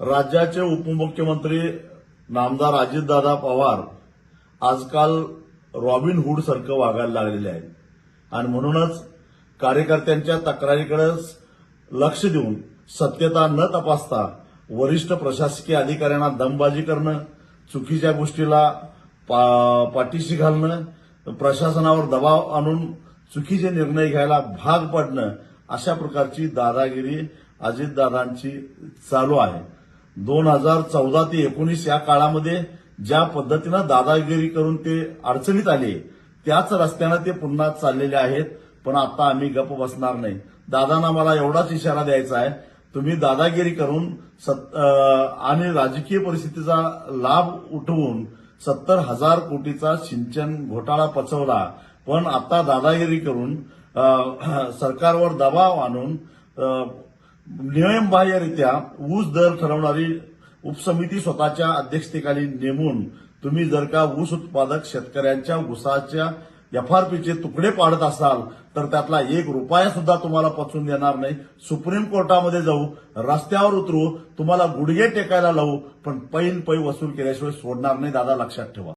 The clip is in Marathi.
राज्याचे उपमुख्यमंत्री नामदार अजितदादा पवार आजकाल रॉबिन हुड सारखं वागायला लागलेले आहेत. आणि म्हणूनच कार्यकर्त्यांच्या तक्रारीकडे लक्ष देऊन सत्यता न तपासता वरिष्ठ प्रशासकीय अधिकाऱ्यांना दमबाजी करणं चुकीच्या गोष्टीला पा- पाठीशी घालणं प्रशासनावर दबाव आणून चुकीचे निर्णय घ्यायला भाग पडणं अशा प्रकारची दादागिरी अजितदादांची चालू आहे. दोन हजार चौदा ते एकोणीस या काळामध्ये ज्या पद्धतीनं दादागिरी करून ते अडचणीत आले त्याच रस्त्यानं ते पुन्हा चाललेले आहेत. पण आता आम्ही गप्प बसणार नाही. दादांना मला एवढाच इशारा द्यायचा आहे. तुम्ही दादागिरी करून आणि राजकीय परिस्थितीचा लाभ उठवून सत्तर हजार कोटीचा सिंचन घोटाळा पचवला. पण आता दादागिरी करून सरकारवर दबाव आणून नियमबाह्यरित्या ऊस दर ठरवणारी उपसमिती स्वतःच्या अध्यक्षतेखाली नेमून तुम्ही जर का ऊस उत्पादक शेतकऱ्यांच्या ऊसाच्या एफआरपीचे तुकडे पाडत असाल तर त्यातला एक रुपया सुद्धा तुम्हाला पचवून देणार नाही. सुप्रीम कोर्टामध्ये जाऊ रस्त्यावर उतरू तुम्हाला गुडघे टेकायला लावू पण पैन पै वसूल केल्याशिवाय सोडणार नाही दादा लक्षात ठेवा.